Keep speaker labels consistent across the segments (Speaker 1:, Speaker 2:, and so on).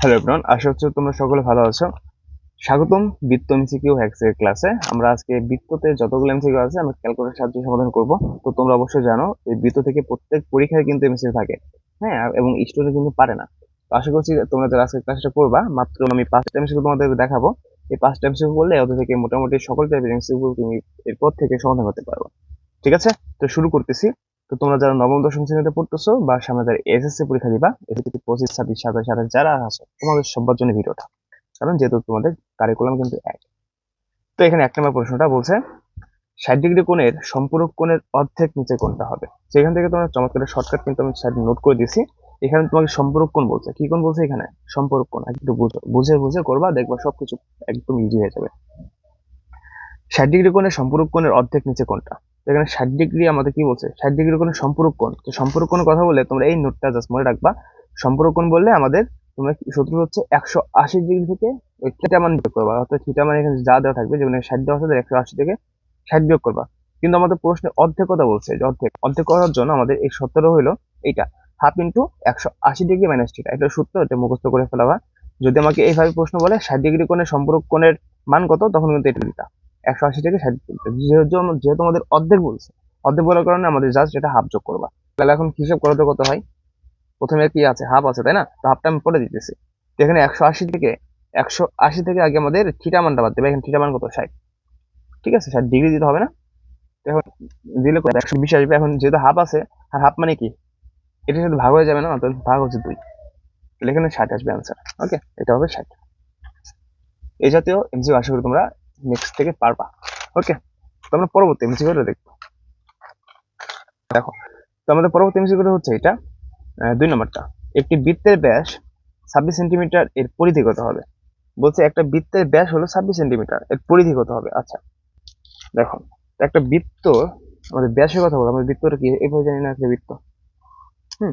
Speaker 1: Hello everyone আশা হচ্ছে তোমরা সকলে ভালো আছো। স্বাগতম বৃত্ত এমসিকিউ হ্যাক্সের ক্লাসে আমরা আজকে বৃত্ততে যতগুলো এমসিকিউ আছে আমরা ক্যালকুলেটর সাহায্যে সমাধান করব। তো তোমরা অবশ্যই জানো, এই বৃত্ত থেকে প্রত্যেক পরীক্ষায় কিন্তু এমসিকিউ থাকে। হ্যাঁ এবং স্টুডেন্ট কিন্তু পারে না। তো আশা করছি তোমরা যারা আজকে ক্লাসটা করবা, মাত্র আমি পাঁচটা এমসিকিউ তোমাদের দেখাবো। এই পাঁচটা এমসিকিউ করলে ওদের থেকে মোটামুটি সকল টাইপের এমসিকিউ তুমি এরপর থেকে সমাধান করতে পারবে। ঠিক আছে? তো শুরু করতেছি। তো তোমরা যারা নবম, দশম শ্রেণীতে পড়তেছো বা সামনে যারা এসএসসি পরীক্ষা দিবা এসএসসি পঁচিশ, ছাব্বিশ, সাতাশ, আঠাশ যারা আছো, তোমাদের সবার জন্য ভিডিওটা। কারণ যেহেতু তোমাদের কারিকুলাম কিন্তু এক। তো এখানে এক নম্বর প্রশ্নটা বলছে, ষাট ডিগ্রি কোণের সম্পূরক কোণের অর্ধেক নিচে কোণটা হবে। সেখান থেকে তোমার চমৎকার শর্টকাট কিন্তু আমি সাইড নোট করে দিয়েছি। এখানে তোমাকে সম্পূরক কোণ বলছে। কি কোণ বলছে এখানে? সম্পূরক কোণ। একটু বুঝো, বুঝে বুঝে করবা, দেখবা সবকিছু একদম ইজি হয়ে যাবে। ষাট ডিগ্রি কোণের সম্পূরক কোণের অর্ধেক নিচে কোণটা। তো এখানে ষাট ডিগ্রি আমাদের কি বলছে? ষাট ডিগ্রি কোণের সম্পূরক কোণ। তো সম্পূরক কোণের কথা বলে তোমরা এই নোটটা জাস্ট মনে রাখবা। সম্পূরক কোণ বললে আমাদের তোমরা সূত্র হচ্ছে একশো আশি ডিগ্রি থেকে ওই থিটা মান বিয়োগ করবা। অর্থাৎ থিটা মান এখানে যা দেওয়া থাকবে, যেমন ষাট দেওয়া আছে একশো আশি থেকে ষাট বিয়োগ করবা। কিন্তু আমাদের প্রশ্নে অর্ধেক কথা বলছে, যে অর্ধেক। অর্ধেক করার জন্য আমাদের এই সূত্রটা হলো এইটা। হাফ ইন্টু একশো আশি ডিগ্রি মাইনাস থিটা এটা সূত্র, এটা মুখস্থ করে ফেলাবা। যদি আমাকে এইভাবে প্রশ্ন বলে ষাট ডিগ্রি কোণের সম্পূরক কোণের মান কত, তখন কিন্তু এটা দিতা। একশো আশি থেকে ষাট যেহেতু যেহেতু আমাদের অর্ধেক বলছে। অর্ধেক বলার কারণে আমাদের জাস্ট এটা হাফ যোগ করবা। তাহলে এখন হিসাব করতে কত হয়? প্রথমে কি আছে? হাফ আছে, তাই না? তো হাফটা আমি পরে দিতেছি। তো এখানে একশো আশি থেকে একশো আশি থেকে আগে আমাদের থিটা মানটা বাদ দেবে। এখানে থিটা মান কত? ষাট। ঠিক আছে? ষাট ডিগ্রি দিতে হবে না? এখন দিলে একশো বিশ আসবে। এখন যেহেতু হাফ আছে, আর হাফ মানে কি? এটার সাথে ভাগ হয়ে যাবে না তো ভাগ হচ্ছে দুই। তাহলে এখানে ষাট আসবে আনসার ওকে এটা হবে ষাট। এই জাতীয় এমসিকিউ আশা করি তোমরা নেক্সট থেকে পারবা। ওকে তো আমরা পরবর্তী এমসিকিউটা দেখব। দেখো, তো আমাদের পরবর্তী এমসিকিউটা হচ্ছে এটা দুই নম্বরটা। একটি বৃত্তের ব্যাস ছাব্বিশ সেন্টিমিটার এর পরিধি কত হবে? বলছে একটা বৃত্তের ব্যাস হলো ছাব্বিশ সেন্টিমিটার, এর পরিধি কত হবে? আচ্ছা দেখো একটা বৃত্ত, আমাদের ব্যাসের কথা বলো আমাদের বৃত্তটা কি? এইভাবে জানি না একটা বৃত্ত। হুম,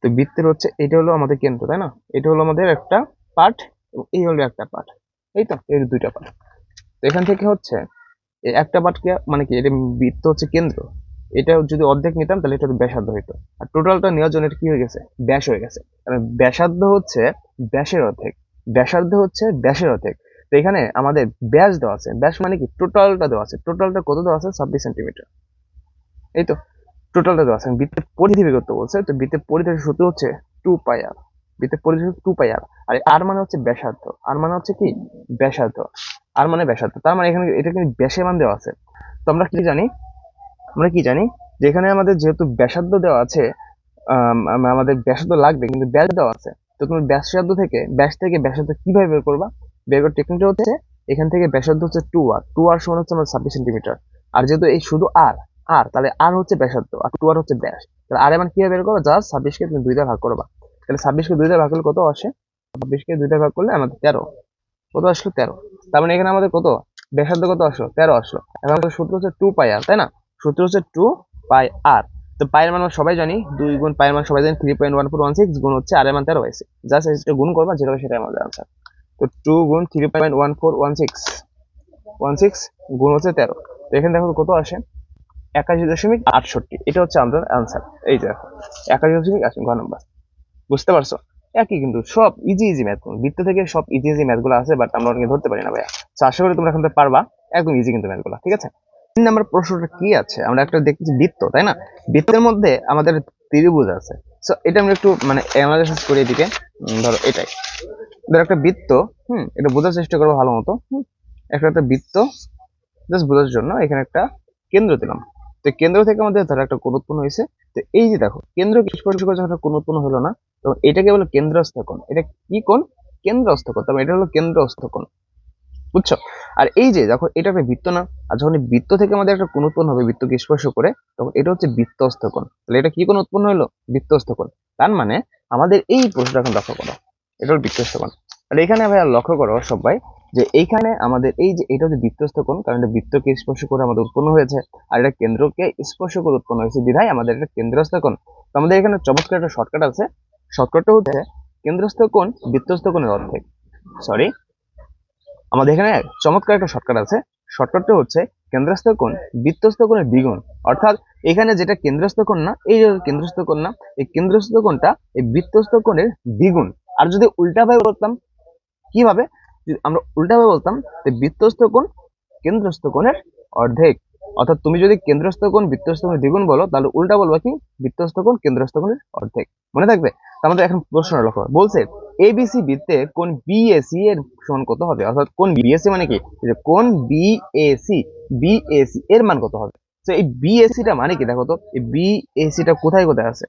Speaker 1: তো বৃত্তের হচ্ছে, এটা হলো আমাদের কেন্দ্র, তাই না? এটা হলো আমাদের একটা পার্ট, এবং এই হলো একটা পার্ট। এই তো, এই দুইটা পার্ট। তো এখান থেকে হচ্ছে একটা পার্টকে মানে কি, এটা বৃত্ত হচ্ছে কেন্দ্র। এটা যদি অর্ধেক নিতাম তাহলে এটা ব্যাসার্ধ হইতো। আর টোটালটা নেওয়ার জন্য এটা কি হয়ে গেছে? ব্যাস হয়ে গেছে। ব্যাসার্ধ হচ্ছে ব্যাসের অর্ধেক। ব্যাসার্ধ হচ্ছে ব্যাসের অর্ধেক। তো এখানে আমাদের ব্যাস দেওয়া আছে। ব্যাস মানে কি? টোটালটা দেওয়া আছে। টোটালটা কত দেওয়া আছে? ছাব্বিশ সেন্টিমিটার। এই তো, টোটালটা দেওয়া আছে। বৃত্তের পরিধি বের করতে বলছে। তো বৃত্তের পরিধির সূত্র হচ্ছে টু পাই আর। বৃত্তের পরিধি টু পাই আর আর মানে হচ্ছে ব্যাসার্ধ। আর মানে হচ্ছে কি? ব্যাসার্ধ। আর মানে ব্যাসার্ধ। তার মানে এখানে এটা কিন্তু ব্যাসের মান দেওয়া আছে। তো আমরা কি জানি? আমরা কি জানি? যে এখানে আমাদের যেহেতু ব্যাসার্ধ দেওয়া আছে আম, আম- আমাদের ব্যাসার্ধ লাগবে কিন্তু ব্যাস দেওয়া আছে। তো তুমি ব্যাসার্ধ থেকে ব্যাস থেকে ব্যাসার্ধ কীভাবে বের করবা? বের করার টেকনিকটা হচ্ছে এখান থেকে ব্যাসার্ধ হচ্ছে টু আর টু আর সমান হচ্ছে আমাদের ছাব্বিশ সেন্টিমিটার আর যেহেতু এই শুধু আর আর তাহলে আর হচ্ছে ব্যাসার্ধ আর টু আর হচ্ছে ব্যাস। তাহলে আর এমন কীভাবে বের করব? জাস্ট ছাব্বিশকে তুমি দুইটা ভাগ করবা। তাহলে ছাব্বিশকে দুইটা ভাগ করলে কত আসে? ছাব্বিশকে দুইটা ভাগ করলে আমাদের তেরো। কত আসলো? তেরো। তার মানে এখানে আমাদের কত? ব্যাসার্ধ কত আসলো? তেরো আসলো। এখন আমাদের সূত্র হচ্ছে টু পাই আর তাই না? সূত্র হচ্ছে টু পাই আর তো পায়ের মান সবাই জানি, দুই গুণ পায়ের মান সবাই জানি three point one four one six গুণ হচ্ছে আর এর মান তেরো হয়েছে। জাস্ট গুণ করবা, যেটা সেটাই আমাদের আনসার তো টু গুণ three point one four one six one six গুণ হচ্ছে তেরো। তো এখানে দেখো কত আসে? একাশি দশমিক আটষট্টি। এটা হচ্ছে আমাদের আনসার এই দেখো একাশি দশমিক আটষট্টি ঘর নাম্বার বুঝতে পারছ? একই কিন্তু সব ইজি ইজি ম্যাথ বৃত্ত থেকে সব ইজি ইজি ম্যাথগুলো আছে বাট আমরা অনেকে ধরতে পারি না ভাইয়া। তো আশা করি তোমরা এখন পারবা। একদম ইজি কিন্তু ম্যাথগুলো ঠিক আছে? তিন নম্বর প্রশ্নটা কি আছে? আমরা একটা দেখতেছি বৃত্ত তাই না? বৃত্তের মধ্যে আমাদের ত্রিভুজ আছে। সো এটা আমরা একটু মানে অ্যানালাইসিস করি এদিকে। ধরো এটাই। ধরো একটা বৃত্ত হুম এটা বোঝার চেষ্টা করব ভালো মতো হুম, একটা একটা বৃত্ত জাস্ট বোঝার জন্য এখানে একটা কেন্দ্র দিলাম। তো কেন্দ্র থেকে আমাদের ধরো একটা কোণ উৎপন্ন হয়েছে। তো এই যে দেখো কেন্দ্র স্পর্শ করে যখন কোণ উৎপন্ন হলো না? তো এটাকে বলে কেন্দ্রস্থ কোণ। এটা কি কোণ? কেন্দ্রস্থ কোণ। তবে এটা হলো কেন্দ্রস্থ কোণ। বুঝছ? আর এই যে দেখো এটা একটা বৃত্ত না, আর যখন বৃত্ত থেকে আমাদের একটা কোণ উৎপন্ন হবে, বৃত্তকে স্পর্শ করে, তখন এটা হচ্ছে বৃত্তস্থ কোণ। তাহলে এটা কি কোণ উৎপন্ন হলো? বৃত্তস্থ কোণ। তার মানে আমাদের এই প্রশ্নটা এখন লক্ষ্য করো। এটা হলো বৃত্তস্থ কোণ। তাহলে এখানে ভাইয়া লক্ষ্য করো সবাই যে এইখানে আমাদের এই যে এটা হচ্ছে বৃত্তস্থ কোণ, কারণ এটা বৃত্তকে স্পর্শ করে আমাদের উৎপন্ন হয়েছে, আর এটা কেন্দ্রকে স্পর্শ করে উৎপন্ন হয়েছে। বিধায় আমাদের এটা কেন্দ্রস্থ কোণ। তো আমাদের এখানে চমৎকার একটা শর্টকাট আছে। শর্টকাটটা হচ্ছে কেন্দ্রস্থ কোণ বৃত্তস্থ কোণের অর্ধেক। সরি আমাদের এখানে চমৎকার একটা শর্টকাট আছে। শর্টকাটটা হচ্ছে কেন্দ্রস্থ কোণ বৃত্তস্থ কোণের দ্বিগুণ। অর্থাৎ এখানে যেটা কেন্দ্রস্থ কোণ না, এই যে কেন্দ্রস্থ কোণ না, এই কেন্দ্রস্থ কোণটা এই বৃত্তস্থ কোণের দ্বিগুণ। আর যদি উল্টাভাবে বলতাম, কীভাবে? আমরা উল্টাভাবে বলতাম, যে বৃত্তস্থ কোণ কেন্দ্রস্থ কোণের অর্ধেক। অর্থাৎ তুমি যদি কেন্দ্রস্থ কোণ বৃত্তস্থ কোণের দ্বিগুণ বলো, তাহলে উল্টা বলবা কি? বৃত্তস্থ কোণ, কেন্দ্রস্থ কোণের অর্ধেক। মনে থাকবে? আমাদের এখন প্রশ্ন লক্ষ্য বলছে এবিসি বৃত্তে কোন বিএসি এর সমান কত হবে? অর্থাৎ কোন বিএসি মানে কি? কোন বিএসি বিএসি এর মান কত হবে? তো এই বিএসি টা মানে কি? দেখো তো, এই বিএসি টা কোথায় কোথায় আছে?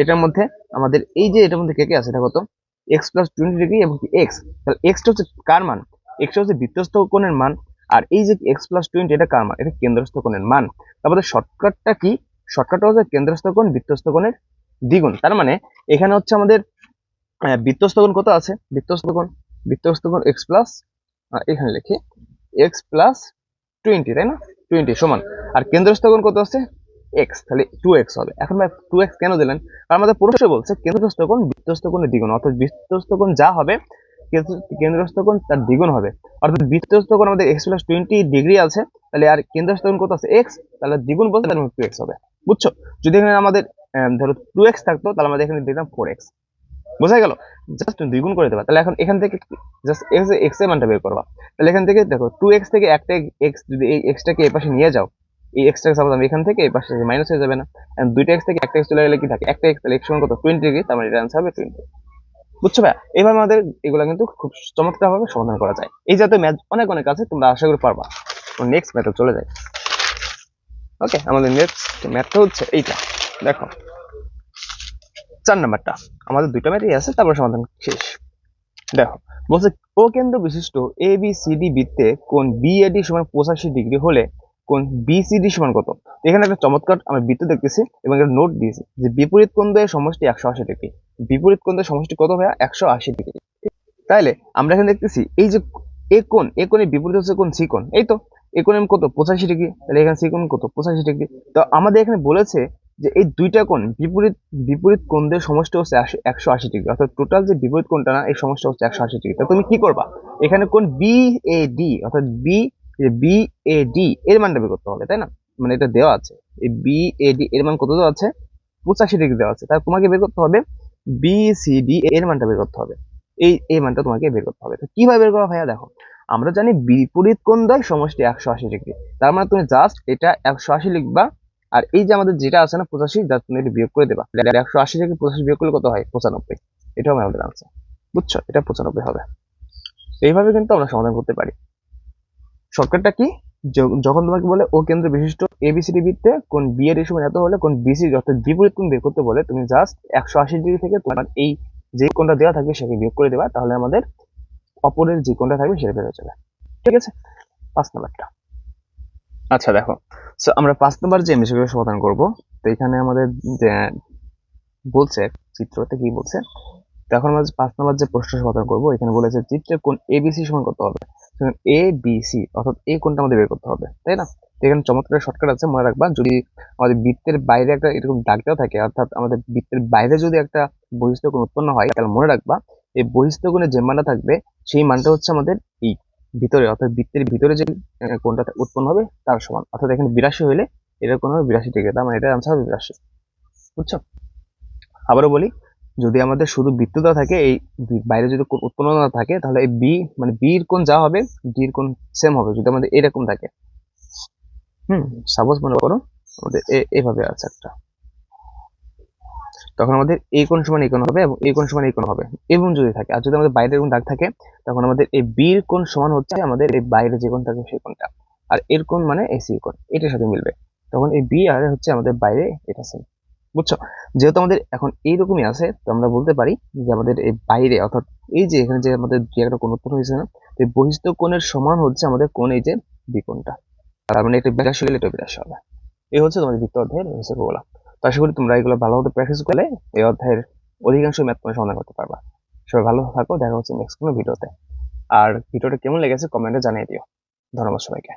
Speaker 1: এটার মধ্যে আমাদের এই যে এটার মধ্যে কে কে আছে? দেখো তো এক্স প্লাস টোয়েন্টি ডিগ্রি এবং এক্স তাহলে এক্সটা হচ্ছে কার মান? এক্সটা হচ্ছে বৃত্তস্থ কোণের মান। আর এই যে এক্স প্লাস টোয়েন্টি এটা কার মান? এটা কেন্দ্রস্থ কোণের মান। তারপরে শর্টকাটটা কি? শর্টকাটটা হচ্ছে কেন্দ্রস্থ কোণ, বৃত্তস্থ কোণের দ্বিগুণ। তার মানে এখানে হচ্ছে আমাদের আহ, বৃত্তস্থ কোণ কত আছে? বৃত্তস্থ কোণ বৃত্তস্থ কোণ এক্স প্লাস এখানে লিখি এক্স প্লাস টোয়েন্টি তাই না? টোয়েন্টি সমান। আর কেন্দ্রস্থ কোণ কত আছে? এক্স তাহলে টু এক্স হবে। এখন ভাই টু এক্স কেন দিলেন? কারণ আমাদের প্রশ্ন বলছে কেন্দ্রস্থ কোণ বৃত্তস্থ কোণের দ্বিগুণ। অর্থাৎ বৃত্তস্থ কোণ যা হবে কেন্দ্র- কেন্দ্রস্থ তার দ্বিগুণ হবে। অর্থাৎ বৃত্তস্থ কোণ আমাদের এক্স প্লাস টোয়েন্টি ডিগ্রি আছে তাহলে আর কেন্দ্রস্থ কোণ কত আছে? এক্স তাহলে দ্বিগুণ বলতে টু এক্স হবে। বুঝছ? যদি এখানে আমাদের ধরো টু এক্স থাকতো, তাহলে আমাদের এখানে দিতাম ফোর এক্স বোঝা গেল? জাস্ট তুমি দ্বিগুণ করে দেবা তাহলে এখন এখান থেকে জাস্ট এক্স এক্সের মানটা বের করবা। তাহলে এখান থেকে দেখো টু এক্স থেকে একটা এক্স যদি এই এক্সটাকে এই পাশে নিয়ে যাও, এই এক্সটাকে সাপোজ আমি এখান থেকে এই পাশে মাইনাস হয়ে যাবে না। দুইটা এক্স থেকে একটা এক্স চলে গেলে কি থাকে? একটা এক্স তাহলে এক্স সমান কত? টোয়েন্টি ডিগ্রি তার মানে এটা আনসার হবে টোয়েন্টি বুঝছ ভাই এইভাবে আমাদের এগুলো কিন্তু খুব চমৎকার ভাবে সমাধান করা যায়। এই জাতীয় ম্যাথ অনেক অনেক আছে, তোমরা আশা করি পারবা। নেক্সট ম্যাথে চলে যাই। ওকে আমাদের নেক্সট ম্যাথটা হচ্ছে এইটা। দেখো, চার নাম্বারটা। আমাদের দুইটা ম্যাথই আছে, তারপর সমাধান শেষ। দেখো, বলছে, ও কেন্দ্র বিশিষ্ট এ বি সি ডি বৃত্তে কোন বিএডি সমান পঁচাশি ডিগ্রি হলে কোন বিসিডি সমান কত? এখানে একটা চমৎকার আমি বৃত্ত দেখতেছি এবং একটা নোট দিয়েছি যে বিপরীত কোণ দ্বয়ের সমষ্টি একশো আশি ডিগ্রি। বিপরীত কোণ দ্বয়ের সমষ্টি কত ভাইয়া? একশো আশি ডিগ্রি। তাইলে আমরা এখানে দেখতেছি, এই যে এ কোণ, এ কোণের বিপরীত হচ্ছে কোন সি কোণ। এই তো এ কোণের কত? পঁচাশি ডিগ্রি। তাহলে এখানে সি কত? পঁচাশি ডিগ্রি। তো আমাদের এখানে বলেছে যে এই দুইটা কোণ বিপরীত বিপরীত কোণদের সমষ্টি হচ্ছে একশো আশি ডিগ্রি। অর্থাৎ টোটাল যে বিপরীত কোণটা না, এই সমষ্টি হচ্ছে একশো আশি ডিগ্রি। তা তুমি কি করবা? এখানে কোণ বি এ ডি অর্থাৎ বি বি এ ডি এর মানটা বের করতে হবে, তাই না? মানে এটা দেওয়া আছে। এই বি এ ডি এর মান কত দেওয়া আছে? পঁচাশি ডিগ্রি দেওয়া আছে। তাহলে তোমাকে বের করতে হবে বি সি ডি এর মানটা বের করতে হবে। এই এই মানটা তোমাকে বের করতে হবে। তো কীভাবে বের করা ভাইয়া দেখো। আমরা জানি বিপরীত কোণ দ্বয় সমষ্টি একশো আশি ডিগ্রি। তার মানে তুমি জাস্ট এটা একশো আশি লিখবা, আর এই যে আমাদের যেটা আছে না পঁচাশি যা তুমি এটা বিয়োগ করে দেবা। একশো আশি থেকে পঁচাশি বিয়োগ করলে কত হয়? পঁচানব্বই। এটাও আমাদের আনসার বুঝছ? এটা পঁচানব্বই হবে। এইভাবে কিন্তু আমরা সমাধান করতে পারি। শর্টকাটটা কি? যখন তোমাকে বলে ও কেন্দ্র বিশিষ্ট এবিসিডি বৃত্তে কোন বি এর সমান এত হলে কোন বিসি অর্থাৎ বিপরীত কোণ বের করতে বলে তুমি জাস্ট একশো আশি ডিগ্রি থেকে তোমার এই যে কোনটা দেওয়া থাকবে সেটাকে বিয়োগ করে দেবা। তাহলে আমাদের অপরের যে কোণটা থাকবে সেটা বের হয়ে যাবে। ঠিক আছে? পাঁচ নাম্বারটা। আচ্ছা দেখো। সো আমরা পাঁচ নাম্বার যে বিষয়গুলো সমাধান করব তো এখানে আমাদের বলছে চিত্রতে কি বলছে? এখন আমরা পাঁচ নাম্বার যে প্রশ্ন সমাধান করব এখানে বলেছে চিত্রে কোন এবিসি সমান কত হবে। এ বি সি অর্থাৎ এ কোনটা আমাদের বের করতে হবে তাই না? এখানে চমৎকার শর্টকাট আছে মনে রাখবা যদি আমাদের বৃত্তের বাইরে একটা এরকম দাগ দেওয়া থাকে অর্থাৎ আমাদের বৃত্তের বাইরে যদি একটা বৈশিষ্ট্য উৎপন্ন হয় তাহলে মনে রাখবা এই বহিস্থ কোণের যে মানটা থাকবে, সেই মানটা হচ্ছে আমাদের এই ভিতরে, অর্থাৎ বৃত্তের ভিতরে যে কোণটা উৎপন্ন হবে তার সমান। অর্থাৎ এখানে বিরাশি হইলে এটার কোণ হবে বিরাশি ডিগ্রি তার মানে এটার আনসার হবে বিরাশি বুঝছ? আবারও বলি, যদি আমাদের শুধু বৃত্ত দেওয়া থাকে, এই বাইরে যদি কোণ উৎপন্ন না থাকে, তাহলে এই বি মানে বির কোণ যা হবে ডির কোণ সেম হবে, যদি আমাদের এরকম থাকে। হুম সাপোজ মনে করো, আমাদের এ- এইভাবে আছে একটা। তখন আমাদের এই কোণ সমান এই কোণ হবে এবং এই কোণ সমান এই কোণ হবে। এবং যদি থাকে, আর যদি আমাদের বাইরে এরকম দাগ থাকে, তখন আমাদের এই বির কোণ সমান হচ্ছে আমাদের এই বাইরে যে কোণ থাকে সেই কোণটা। আর এর কোণ মানে এই সি কোণ, এটার সাথে মিলবে। তখন এই বি আর হচ্ছে আমাদের বাইরে এটা সেম বুঝছ? যেহেতু আমাদের এখন এইরকমই আছে, তো আমরা বলতে পারি যে আমাদের এই বাইরে, অর্থাৎ এই যে এখানে যে আমাদের যে একটা কোণ উৎপন্ন হয়েছে না, তো বহিস্থ কোণের সমান হচ্ছে আমাদের কোণ এই যে বিকোণটা তার মানে এটা বিরাশি হলে এটা বিরাশি হবে। এই হচ্ছে তোমাদের দ্বিতীয় অধ্যায়ের হিসেবগুলো তো আশা করি তোমরা এগুলো ভালোভাবে প্র্যাকটিস করলে এই অধ্যায়ের অধিকাংশ ম্যাথ তোমরা সমাধান করতে পারবা। সবাই ভালো থাকো, দেখা হচ্ছে নেক্সট কোনো ভিডিওতে। আর ভিডিওটা কেমন লেগেছে কমেন্টে জানিয়ে দিও। ধন্যবাদ সবাইকে।